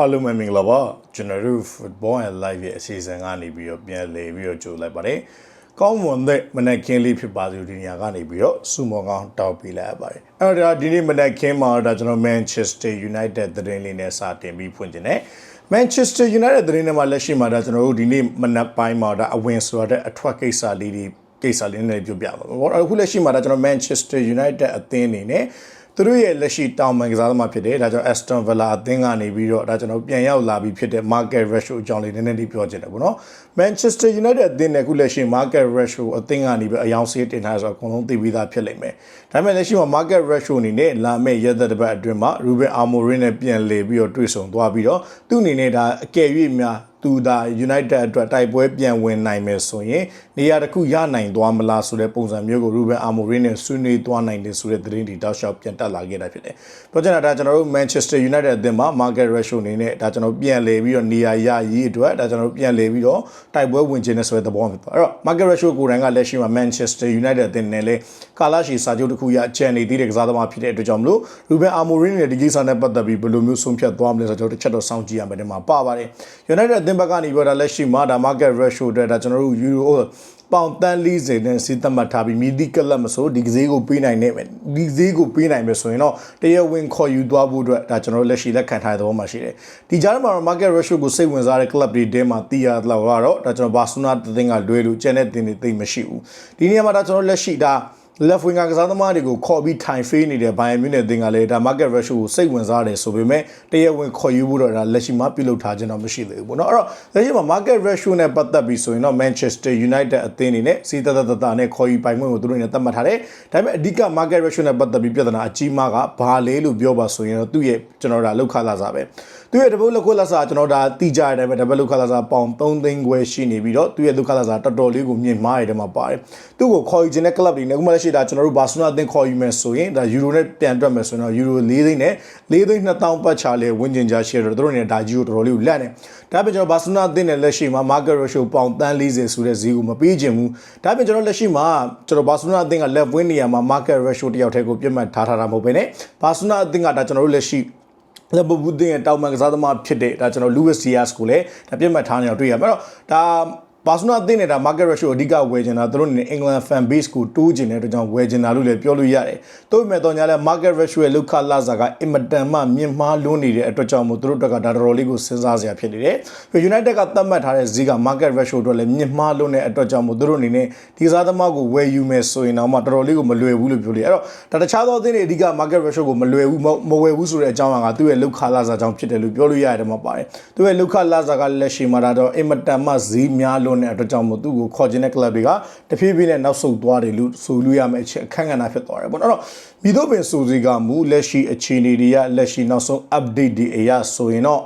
အားလုံးပဲမင်္ဂလာပါကျွန်တော်တို့ football and live ရဲ့အစီအစဉ်ကနေပြီးတော့ပြန်လည်ပြီးတော့ကြိုလိုက်ပါတယ်ကောင်းမွန်တဲ့မနက်ခင်းလေးဖြစ်ပါစေဒီနေရာကနေပြီးတော့စုမောကောင်းတောက်ပေးလိုက်ရပါတယ်အဲ့တော့ဒီနေ့မနက်ခင်းမှာတော့ကျွန်တော် Manchester United သတင်းလေးနဲ့စတင်ပြီးဖွင့်တင်တယ် Manchester United သတင်းထဲမှာလက်ရှိမှာဒါကျွန်တော်တို့ဒီနေ့မနက်ပိုင်းမှာဒါအဝင်ဆိုတဲ့အထွက်ကိစ္စလေးတွေကိစ္စလေးနဲ့ပြောပြပါမယ်အခုလက်ရှိမှာဒါကျွန်တော် Manchester United အသင်းအနေနဲ့ သူတို့ရဲ့လက်ရှိတောင်ပန်ကစားသမားဖြစ်တယ်ဒါကြောင့် Aston Villa အသင်းကနေပြီးတော့ဒါကျွန်တော်ပြန်ရောက်လာပြီးဖြစ်တဲ့ Market Ratio အကြောင်းလေးနည်းနည်းလေးပြောချင်တယ်ပေါ့နော် Manchester United အသင်းနဲ့အခုလက်ရှိ Market Ratio အသင်းကနေပြီးအယောင်စေးတင်ထားဆိုတော့အကုန်လုံးသိပြီးသားဖြစ်လိမ့်မယ်ဒါပေမဲ့လက်ရှိမှာ Market Ratio အနေနဲ့လာမယ့်ရက်သက်တစ်ပတ်အတွင်းမှာ Ruben Amorim နဲ့ပြန်လည်ပြီးတော့တွေ့ဆုံသွားပြီးတော့သူ့အနေနဲ့ဒါအကယ်၍များ သူဒါ United အတွက်တိုက်ပွဲပြန်ဝင်နိုင်မယ်ဆိုရင်နေရာတစ်ခုရနိုင်သွားမလားဆိုတဲ့ပုံစံမျိုးကို Ruben Amorim နဲ့ဆွေးနွေးသွားနိုင်တယ်ဆိုတဲ့သတင်းတွေတောက်လျှောက်ပြန်တက်လာခဲ့တာဖြစ်တယ်။ပြောချင်တာဒါကျွန်တော်တို့ Manchester United အသင်းမှာ market ratio အနေနဲ့ဒါကျွန်တော်ပြန်လည်ပြီးတော့နေရာရရေးအတွက်ဒါကျွန်တော်ပြန်လည်ပြီးတော့တိုက်ပွဲဝင်ခြင်းနဲ့ဆိုတဲ့သဘောမျိုးပေါ့။အဲ့တော့ market ratio ကိုယ်တိုင်ကလက်ရှိမှာ Manchester United အသင်းနဲ့လည်းကာလာရှီစာချုပ်တစ်ခုရချန်နေသေးတဲ့ကစားသမားဖြစ်တဲ့အတွက်ကြောင့်မလို့ Ruben Amorim နဲ့ဒီကိစ္စနဲ့ပတ်သက်ပြီးဘယ်လိုမျိုးဆုံးဖြတ်သွားမလဲဆိုတော့တစ်ချက်တော့စောင့်ကြည့်ရမယ်ဒီမှာပါပါတယ်။ United အသင်းဘက်ကနေပြောတာလက်ရှိမှာဒါ market ratio အတွက်ဒါကျွန်တော်တို့ Euro ပေါင်တန်း40နဲ့စီးသတ်မှတ်ထားပြီးမြည်သည့်ကလပ်မဆိုဒီကစားကိုပေးနိုင်နေမယ်ဒီကစားကိုပေးနိုင်မယ်ဆိုရင်တော့တရဝင်ခေါ်ယူသွားဖို့အတွက်ဒါကျွန်တော်တို့လက်ရှိလက်ခံထားတဲ့သဘောမှာရှိတယ်ဒီကြားထဲမှာတော့ market ratio ကိုစိတ်ဝင်စားတဲ့ club တွေတဲမှာတီးရတော့ကတော့ဒါကျွန်တော်ဘာစီလိုနာတင်းကလွဲလို့ကျန်တဲ့တင်းတွေသိမရှိဘူးဒီနေရာမှာဒါကျွန်တော်လက်ရှိဒါ left winger ကစားသမားတွေကိုခေါ်ပြီးထိုင်ဖေးနေတဲ့ Bayern Munich တင်ကလည်းဒါ market ratio ကိုစိတ်ဝင်စားတယ်ဆိုပေမဲ့တရဝင်ခေါ်ယူဖို့တော့ဒါလက်ရှိမှာပြုလုပ်ထားခြင်းတော့မရှိသေးဘူးပေါ့နော်အဲ့တော့လက်ရှိမှာ market ratio နဲ့ပတ်သက်ပြီးဆိုရင်တော့ Manchester United အသင်းအနေနဲ့စီတတတတနဲ့ခေါ်ယူပိုင်ခွင့်ကိုသူတို့အနေနဲ့သတ်မှတ်ထားတယ်ဒါပေမဲ့အဓိက market ratio နဲ့ပတ်သက်ပြီးပြဿနာအကြီးမားကဘာလဲလို့ပြောပါဆိုရင်တော့သူ့ရဲ့ကျွန်တော်ဒါလောက်ခလာစားပဲ သူရဲ့တပုတ်လက်ခွက်လက်စားကျွန်တော်ဒါတိကြရတဲ့ပဲတပုတ်လက်ခွက်လက်စားပေါင်3သိန်းခွဲရှိနေပြီးတော့သူရဲ့လက်ခွက်လက်စားတော်တော်လေးကိုမြင့်မားရတဲ့မှာပါတယ်သူ့ကိုခေါ်ယူခြင်းတဲ့ club တွေနဲ့ဥပမာရှိတာကျွန်တော်တို့ဘာစီလိုနာအသင်းခေါ်ယူမယ်ဆိုရင်ဒါယူရိုနဲ့ပြန်တွက်မယ်ဆိုရင်တော့ယူရို4သိန်းနဲ့4သိန်း2000ပတ်ချလေဝင်းကျင်ကြရှိတော့တို့နဲ့ဒါကြီးကိုတော်တော်လေးကိုလက်နေဒါပြင်ကျွန်တော်ဘာစီလိုနာအသင်းနဲ့လက်ရှိမှာ market ratio ပေါင်တန်း40ဆိုတဲ့ဈေးကိုမပေးခြင်းဘူးဒါပြင်ကျွန်တော်လက်ရှိမှာကျွန်တော်ဘာစီလိုနာအသင်းက left wing နေရာမှာ market ratio တယောက်တည်းကိုပြတ်မှတ်ထားထားတာမဟုတ်ဘဲねဘာစီလိုနာအသင်းကဒါကျွန်တော်တို့လက်ရှိ လဘဘူးတင်တောင်မန်ကစားသမားဖြစ်တဲ့ဒါကျွန်တော် Luis Diaz ကိုလည်းဒါပြတ်မှတ်ထားနေတော့တွေ့ရမှာအဲ့တော့ဒါ ဘာစနာအသင်းနဲ့ဒါ market ratio အဓိကဝယ်ချင်တာသူတို့အနေနဲ့ England fan base ကိုတိုးချင်တဲ့အတွက်ကြောင့်ဝယ်ချင်တာလို့လည်းပြောလို့ရတယ်။တိုးပေမဲ့တော့ညာလဲ market ratio ရဲ့လောက်ခလာစာကအင်မတန်မှမြင့်မားလွန်းနေတဲ့အတွက်ကြောင့်မို့သူတို့အတွက်ကဒါတော်တော်လေးကိုစဉ်းစားစရာဖြစ်နေတယ်။ United ကသတ်မှတ်ထားတဲ့ဈေးက market ratio အတွက်လည်းမြင့်မားလွန်းတဲ့အတွက်ကြောင့်မို့သူတို့အနေနဲ့ဒီစားသမားကိုဝယ်ယူမယ်ဆိုရင်တော့မှတော်တော်လေးကိုမလွယ်ဘူးလို့ပြောလို့အဲ့တော့ဒါတခြားသောအသင်းတွေအဓိက market ratio ကိုမလွယ်ဘူးမဝယ်ဘူးဆိုတဲ့အကြောင်းအရာကသူ့ရဲ့လောက်ခလာစာကြောင့်ဖြစ်တယ်လို့ပြောလို့ရတယ်မှာပါတယ်။သူ့ရဲ့လောက်ခလာစာကလက်ရှိမှာတော့အင်မတန်မှဈေးများလွန်းတဲ့အတွက်ကြောင့်မို့သူ့ကိုခေါ်ခြင်းတဲ့ club တွေကတဖြည်းဖြည်းနဲ့နောက်ဆုတ်သွားတယ်လို့ဆိုလို့ရမယ့်အချက်အခက်အခဲဖြစ်သွားတယ်ပေါ့နော်အဲ့တော့မိတို့ပင်ဆိုစီကမူလက်ရှိအခြေအနေတွေကလက်ရှိနောက်ဆုံး update တွေအရဆိုရင်တော့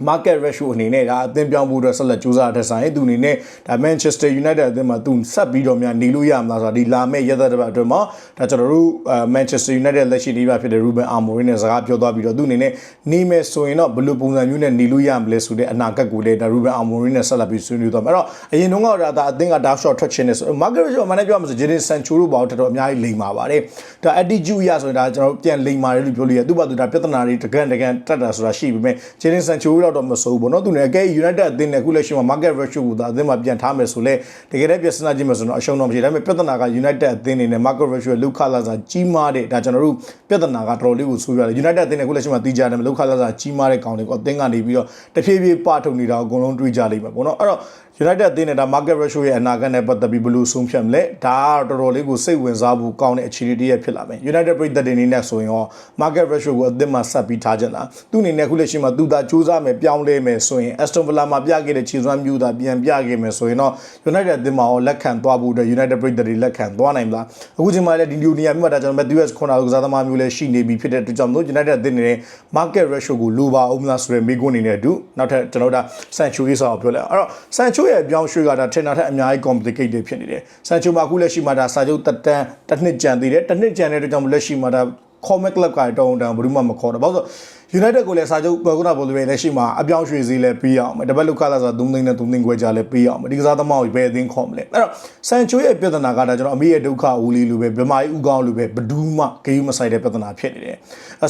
market ratio အနေနဲ့ဒါအသင်းပြောင်းဖို့အတွက်ဆက်လက်ကြိုးစားတဲ့ဆိုင်သူအနေနဲ့ဒါ Manchester United အသင်းမှာသူဆက်ပြီးတော့များနေလို့ရမလားဆိုတာဒီလာမယ့်ရက်သက်တစ်ပတ်အတွင်းမှာဒါကျွန်တော်တို့ Manchester United လက်ရှိဒီပါဖြစ်တဲ့ Ruben Amorim နဲ့စကားပြောသွားပြီးတော့သူအနေနဲ့နေမယ်ဆိုရင်တော့ဘယ်လိုပုံစံမျိုးနဲ့နေလို့ရမလဲဆိုတဲ့အနာဂတ်ကိုလည်းဒါ Ruben Amorim နဲ့ဆက်လက်ပြီးဆွေးနွေးသွားမယ်အဲ့တော့အရင်တုန်းကဒါအသင်းက dark shot ထွက်ခြင်းနဲ့ဆို market ratio အမှန်တကယ်ပြောမှဆို Jadon Sancho တို့ဘာလို့တော်တော်အများကြီးလိမ်ပါပါတယ်ဒါ attitude ရဆိုရင်ဒါကျွန်တော်ပြန်လိမ်ပါတယ်လို့ပြောလို့ရသူ့ဘာသူဒါပြဿနာတွေတကန်တကန်တက်တာဆိုတာရှိပေမဲ့ Jadon Sancho တော့လောက်တော့မစိုးဘူးပေါ့နော်သူလည်းအကဲ United အသင်းနဲ့အခုလက်ရှိမှာ market ratio ကိုသာအသင်းမှာပြန်ထားမယ်ဆိုလဲတကယ်တည်းပြစနာကြည့်မယ်ဆိုတော့အရှုံးတော့မရှိဒါပေမဲ့ပြဿနာက United အသင်းနေနဲ့ market ratio လုခလာစာကြီးမားတဲ့ဒါကျွန်တော်တို့ပြဿနာကတော်တော်လေးကိုဆိုးရတယ် United အသင်းနဲ့အခုလက်ရှိမှာတီးကြတယ်လုခလာစာကြီးမားတဲ့ကောင်တွေကိုအသင်းကနေပြီးတော့တဖြည်းဖြည်းပထုတ်နေတာကိုအကုန်လုံးတွေးကြလိမ့်မယ်ပေါ့နော်အဲ့တော့ United အသင်းနဲ့ဒါ market ratio ရဲ့အနာဂတ်နဲ့ပတ်သက်ပြီးဘယ်လိုဆုံးဖြတ်မလဲဒါကတော်တော်လေးကိုစိတ်ဝင်စားဖို့ကောင်းတဲ့အခြေအနေတည်းရဖြစ်လာမယ် United ပြည်သက်တွေအနေနဲ့ဆိုရင်ရော market ratio ကိုအသင်းမှာဆက်ပြီးထားကြလားသူအနေနဲ့အခုလက်ရှိမှာသူသာစူးစမ်းမယ်ပြောင်းလဲမယ်ဆိုရင် Aston Villa မှာပြခဲ့တဲ့ခြေစွမ်းမျိုးသာပြန်ပြခဲ့မယ်ဆိုရင်တော့ United အသင်းမှာရောလက်ခံသွားဖို့အတွက် United ပြည်သက်တွေလက်ခံသွားနိုင်မလားအခုချိန်မှာလည်းဒီလိုနေရာမျိုးမှာဒါကျွန်တော် Matthews ခွန်နာကစားသမားမျိုးလည်းရှိနေပြီဖြစ်တဲ့အတွက်ကြောင့်မို့ United အသင်းအနေနဲ့ market ratio ကိုလိုပါအောင်မလားဆိုတဲ့မိကွန်းအနေနဲ့အတူနောက်ထပ်ကျွန်တော်တို့ Sancho ရေးစာကိုပြောလိုက်အဲ့တော့ Sancho ရဲ့အပြောင်းရွှေ့ကဒါထင်တာထက်အများကြီး complicated ဖြစ်နေတယ်ဆန်ချိုမှာအခုလက်ရှိမှာဒါစာချုပ်တက်တန်းတစ်နှစ်ကြံသေးတယ်တစ်နှစ်ကြံတဲ့အတွက်ကြောင့်လက်ရှိမှာဒါ comic club ကတောင်းတန်ဘယ်သူမှမခေါ်တော့ဘာလို့ဆို United ကိုလည်းစာချုပ်ခုနပေါ်လိုပဲလက်ရှိမှာအပြောင်းရွှေ့စည်းလည်းပြီးအောင်မယ်တပတ်လောက်ခလာဆို3သိန်းနဲ့3သိန်းခွဲကြားလည်းပြီးအောင်မယ်ဒီကစားသမားကိုဘယ်အသင်းခေါ်မလဲအဲ့တော့ဆန်ချိုရဲ့ပြဿနာကဒါကျွန်တော်အမေရဲ့ဒုက္ခဦးလေးလိုပဲဗမာကြီးဥကောင်းလိုပဲဘဒူးမှဂေးမဆိုင်တဲ့ပြဿနာဖြစ်နေတယ်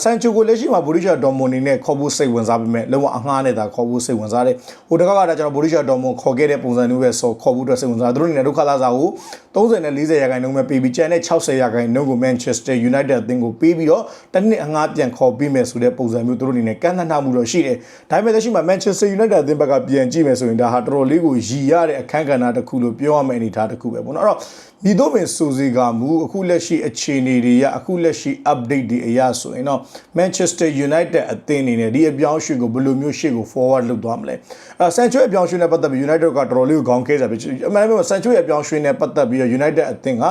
ဆန်ချိုကိုလက်ရှိမှာဘော်ရီရှာဒေါ်မွန်နေနဲ့ခေါ်ဖို့စိတ်ဝင်စားပေမဲ့လုံးဝအငှားနဲ့သာခေါ်ဖို့စိတ်ဝင်စားတယ်ဟိုတခါကဒါကျွန်တော်ဘော်ရီရှာဒေါ်မွန်ခေါ်ခဲ့တဲ့ပုံစံမျိုးပဲဆော်ခေါ်ဖို့အတွက်စိတ်ဝင်စားသူတို့အနေနဲ့ဒုက္ခလာစာကို30နဲ့40ရာခိုင်နှုန်းပဲပေးပြီးကျန်တဲ့60ရာခိုင်နှုန်းကို Manchester United အသင်းကိုပေးပြီးတော့တစ်နှစ်အငှားပြန်ခေါ်ပေးမယ်ဆိုတဲ့ပုံစံမျိုးသူတို့အနေနဲ့ကန့်သတ်ထားမှုတော့ရှိတယ်။ဒါပေမဲ့လက်ရှိမှာ Manchester United အသင်းဘက်ကပြန်ကြည့်မယ်ဆိုရင်ဒါဟာတော်တော်လေးကိုရည်ရတဲ့အခန်းကဏ္ဍတစ်ခုလို့ပြောရမယ့်အနေအထားတစ်ခုပဲပေါ့နော်။အဲ့တော့မိတို့ပင်စူစီကမူအခုလက်ရှိအခြေအနေတွေရအခုလက်ရှိ update တွေအရဆိုရင်တော့ Manchester United အသင်းအနေနဲ့ဒီအပြောင်းရွှေ့ကိုဘယ်လိုမျိုးရှေ့ကို forward လုပ်သွားမလဲ။အဲဆန်ချိုရဲ့အပြောင်းရွှေ့နဲ့ပတ်သက်ပြီး United ကတော်တော်လေးကိုခေါင်းခဲကြပြီ။အမှန်တကယ်ဆန်ချိုရဲ့အပြောင်းရွှေ့နဲ့ပတ်သက်ပြီး United အသင်းက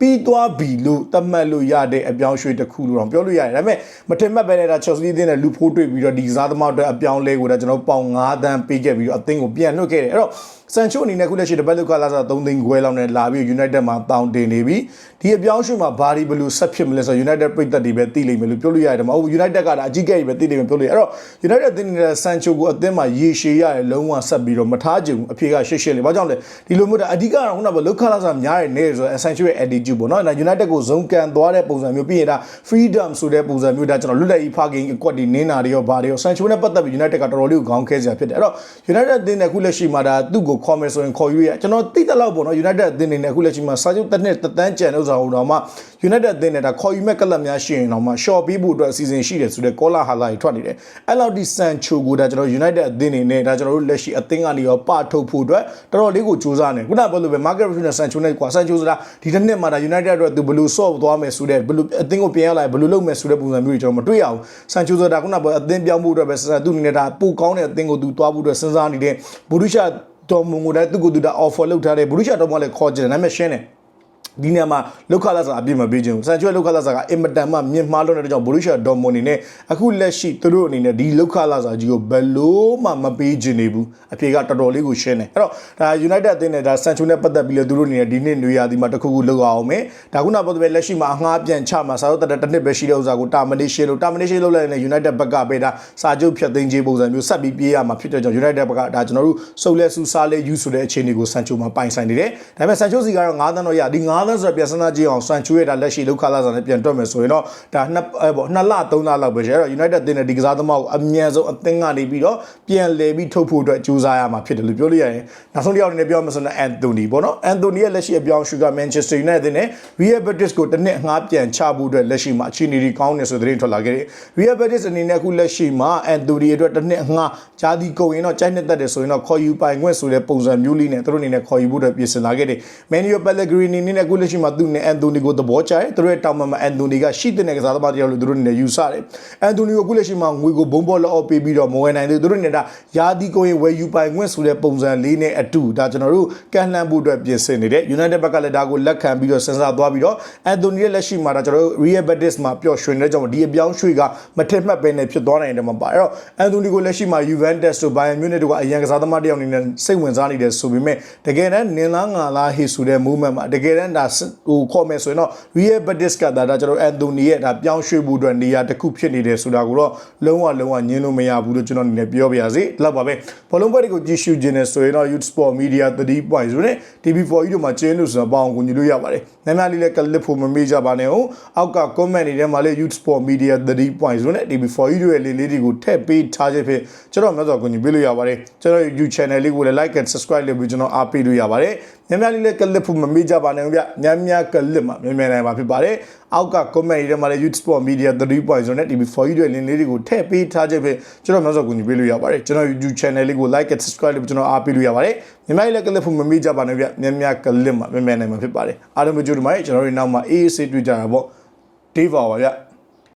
ပြီးသွားပြီလို့သတ်မှတ်လို့ရတဲ့အပြောင်းရွှေ့တစ်ခုလို့တော့ပြောလို့ရတယ်ဒါပေမဲ့မထင်မှတ်ပဲနဲ့ဒါ Chelsea အသင်းနဲ့လူဖိုးတွေ့ပြီးတော့ဒီကစားသမားတွေအပြောင်းလဲကိုဒါကျွန်တော်ပေါင်9တန်းပေးခဲ့ပြီးတော့အသင်းကိုပြန်လွှတ်ခဲ့တယ်အဲ့တော့ ဆန်ချိုအနေနဲ့ခုလက်ရှိတပတ်လုကလာစား3သိန်းခွဲလောက်နဲ့လာပြီး United မှာတောင်းတင်နေပြီဒီအပြောင်းရွှေ့မှာဘာဒီဘလူးဆက်ဖြစ်မလဲဆိုတော့ United ပြည်သက်တွေပဲသိလိမ့်မယ်လို့ပြောလို့ရတယ်မဟုတ်ဘူး United ကဒါအကြီးကဲကြီးပဲသိလိမ့်မယ်ပြောလို့ရအဲ့တော့ United အသင်းနဲ့ဆန်ချိုကိုအသင်းမှာရေရှည်ရတယ်လုံးဝဆက်ပြီးတော့မထားကြဘူးအဖြေကရှစ်ရှစ်လေးဘာကြောင့်လဲဒီလိုမျိုးဒါအဓိကတော့ခုနကလုကလာစားများတဲ့နေဆိုတော့ဆန်ချိုရဲ့ attitude ပေါ့နော်ဒါ United ကိုဇုံကန်သွားတဲ့ပုံစံမျိုးပြီးရင်ဒါ freedom ဆိုတဲ့ပုံစံမျိုးဒါကျွန်တော်လွတ်လပ်ရေးဖခင်ကွက်ဒီနင်းနာတွေရောဘာတွေရောဆန်ချိုနဲ့ပတ်သက်ပြီး United ကတော်တော်လေးကိုခေါင်းခဲစရာဖြစ်တယ်အဲ့တော့ United အသင်းနဲ့အခုလက်ရှိမှာဒါသူ့ကိုခေါ်မယ်ဆိုရင်ခေါ်ယူရကျွန်တော်သိတဲ့လောက်ပေါ့နော် United အသင်းနေနဲ့အခုလက်ရှိမှာစာချုပ်တစ်နှစ်တစ်တန်းကျန်ဥစ္စာဟိုတော့မှ United အသင်းနဲ့ဒါခေါ်ယူမဲ့ကလပ်များရှိရင်တော့မှ short ပေးဖို့အတွက်အစီအစဉ်ရှိတယ်ဆိုတဲ့ caller ဟာလာတွေထွက်နေတယ်အဲ့လောက်ဒီ Sancho ကိုဒါကျွန်တော် United အသင်းနေနဲ့ဒါကျွန်တော်တို့လက်ရှိအသင်းကနေရောပထုတ်ဖို့အတွက်တော်တော်လေးကိုစူးစမ်းနေခုနကပြောလို့ပဲ Market Review နဲ့ Sancho နဲ့ကွာ Sancho ဆိုတာဒီတစ်နှစ်မှာဒါ United အတွက်သူဘယ်လို solve သွားမယ်ဆိုတဲ့ဘယ်လိုအသင်းကိုပြန်ရလာဘယ်လိုလုပ်မယ်ဆိုတဲ့ပုံစံမျိုးတွေကျွန်တော်မတွေ့ရဘူး Sancho ဆိုတာခုနကပြောအသင်းပြောင်းဖို့အတွက်ပဲသူ့အနေနဲ့ဒါပိုကောင်းတဲ့အသင်းကိုသူသွားဖို့အတွက်စဉ်းစားနေတဲ့ Borussia တော်မုံကိုလည်းသူ့ကိုသူဒါ offer လုပ်ထားတယ် Borussia တော်မုံကလည်းခေါ်ကြတယ်ဒါပေမဲ့ရှင်းတယ် ဒီနေရာမှာလောက်ခလာစာအပြည့်မပေးခြင်းဘူးဆန်ချွဲလောက်ခလာစာကအင်မတန်မှမြင့်မားလို့တဲ့ကြောင့်ဘိုရူရှာဒေါ်မွန်နေနဲ့အခုလက်ရှိသူတို့အနေနဲ့ဒီလောက်ခလာစာကြီးကိုဘယ်လို့မှမပေးခြင်းနေဘူးအဖြေကတော်တော်လေးကိုရှင်းတယ်အဲ့တော့ဒါ United အသင်းနဲ့ဒါဆန်ချွဲနဲ့ပတ်သက်ပြီးလေသူတို့အနေနဲ့ဒီနှစ်နွေရာသီမှာတစ်ခုခုလောက်အောင်မယ်ဒါခုနပြောတဲ့ပဲလက်ရှိမှာအငှားပြန်ချမှာစာတော့တစ်နှစ်ပဲရှိတဲ့ဥစ္စာကို termination လို့ termination လုပ်လိုက်တဲ့ United ဘက်ကပဲဒါစာချုပ်ဖြတ်သိမ်းခြင်းပုံစံမျိုးဆက်ပြီးပြေးရမှာဖြစ်တဲ့ကြောင့် United ဘက်ကဒါကျွန်တော်တို့စုပ်လဲစုစားလဲယူဆိုတဲ့အခြေအနေကိုဆန်ချိုမှာပိုင်ဆိုင်နေတယ်ဒါပေမဲ့ဆန်ချိုစီကတော့9သန်းတော့ရဒီ9သန်းဆိုတော့ပြန်စဉ်းစားကြည့်အောင်ဆန်ချိုရဲ့ဒါလက်ရှိလောက်ခလာစာနဲ့ပြန်တွက်မယ်ဆိုရင်တော့ဒါနှစ်အဲပေါ့နှစ်လသုံးလလောက်ပဲရှိအဲ့တော့ United တင်တဲ့ဒီကစားသမားကိုအမြန်ဆုံးအသင်းကနေပြီးတော့ပြန်လဲပြီးထုတ်ဖို့အတွက်ကြိုးစားရမှာဖြစ်တယ်လို့ပြောလို့ရရင်နောက်ဆုံးတစ်ယောက်အနေနဲ့ပြောမှဆိုတော့ Anthony ပေါ့နော် Anthony ရဲ့လက်ရှိအပြောင်းရွှေ့က Manchester United နဲ့ Real Betis ကိုတစ်နှစ်အငှားပြန်ချဖို့အတွက်လက်ရှိမှာအခြေအနေတွေကောင်းနေဆိုတဲ့သတင်းထွက်လာခဲ့တယ် Real Betis အနေနဲ့အခုလက်ရှိမှာ Anthony အတွက်တစ်နှစ်အငှားဂျာဒီကုန်ရင်တော့ကြိုက်နှစ်သက်တယ်ဆိုရင်တော့ခေါ်ယူပိုင်ခွင့်ဆိုတဲ့ပုံစံမျိုးလေးနဲ့သူတို့အနေနဲ့ခေါ်ယူဖို့အတွက်ပြင်ဆင်လာခဲ့တယ် Manuel Pellegrini နဲ့အခုလက်ရှိမှာသူနဲ့ Anthony ကိုသဘောကျတယ်သူတို့ရဲ့တောင်မှန်မှာ Anthony ကရှိတဲ့ကစားသမားတယောက်လို့သူတို့အနေနဲ့ယူဆတယ် Anthony ကိုအခုလက်ရှိမှာငွေကိုဘုံဘောလောက်ပေးပြီးတော့မဝယ်နိုင်သေးသူတို့အနေနဲ့ဒါယာဒီကိုရင်ဝယ်ယူပိုင်ခွင့်ဆိုတဲ့ပုံစံလေးနဲ့အတူဒါကျွန်တော်တို့ကန်လှမ်းဖို့အတွက်ပြင်ဆင်နေတယ် United ဘက်ကလည်းဒါကိုလက်ခံပြီးတော့စဉ်းစားသွားပြီးတော့ Anthony ရဲ့လက်ရှိမှာဒါကျွန်တော်တို့ Real Betis မှာပျော်ရွှင်တဲ့ကြောင့်ဒီအပြောင်းရွှေ့ကမထက်မှတ်ပဲနဲ့ဖြစ်သွားနိုင်တယ်မှာပါအဲ့တော့ Anthony ကိုလက်ရှိမှာ Juventus တို့ Bayern Munich တို့ကအရန်ကစားသမားတယောက်အနေနဲ့စိတ်ဝင်စားနေတယ်ဆိုပေမဲ့တကယ်တမ်းနင်လားငါလားဟေဆိုတဲ့ movement မှာတကယ်တမ်းဒါဟိုခေါ်မယ်ဆိုရင်တော့ Real Betis ကဒါဒါကျွန်တော် Anthony ရဲ့ဒါပြောင်းရွှေ့ဖို့အတွက်နေရာတစ်ခုဖြစ်နေတယ်ဆိုတာကိုတော့လုံးဝလုံးဝညင်းလို့မရဘူးလို့ကျွန်တော်အနေနဲ့ပြောပြရစီလောက်ပါပဲဘောလုံးပွဲတွေကိုကြည့်ရှုခြင်းနဲ့ဆိုရင်တော့ Youth Sport Media 3.0နဲ့ TV4 တို့မှာကျင်းလို့ဆိုတော့ပေါအောင်ကူညီလို့ရပါတယ်နာမည်လေးလည်းကလစ်ဖို့မမေ့ကြပါနဲ့ဟုတ်အောက်က comment တွေထဲမှာလည်း Youth Sport Media 3.0နဲ့ TV4 တို့ရဲ့လေးလေးတွေကိုထည့်ပေးထားခြင်းဖြစ်ကျွန်တော်မျိုးစောကူညီပေးလို့ရပါတယ်ကျွန်တော် YouTube channel လေးကိုလည်း like and subscribe လုပ်ပြီးကျွန်တော်အားပေးလို့ရပါတယ် ညများလေးလည်းကလစ်ဖို့မမေ့ကြပါနဲ့ဗျညများကလစ်မှာမြန်မြန်နိုင်ပါဖြစ်ပါတယ်အောက်က comment တွေထဲမှာလည်း Youth Sport Media 3.0နဲ့ TV4 တို့ရဲ့လင်းလေးတွေကိုထည့်ပေးထားခြင်းဖြစ်ကျွန်တော်မျိုးစောကူညီပေးလို့ရပါတယ်ကျွန်တော် YouTube channel လေးကို like and subscribe လုပ်ပြီးကျွန်တော်အားပေးလို့ရပါတယ်ညများလေးလည်းကလစ်ဖို့မမေ့ကြပါနဲ့ဗျညများကလစ်မှာမြန်မြန်နိုင်မှာဖြစ်ပါတယ်အားလုံးပဲကြိုးတမိုင်းကျွန်တော်တို့နောက်မှာ AAC တွေ့ကြတာပေါ့ Dave ပါဗျ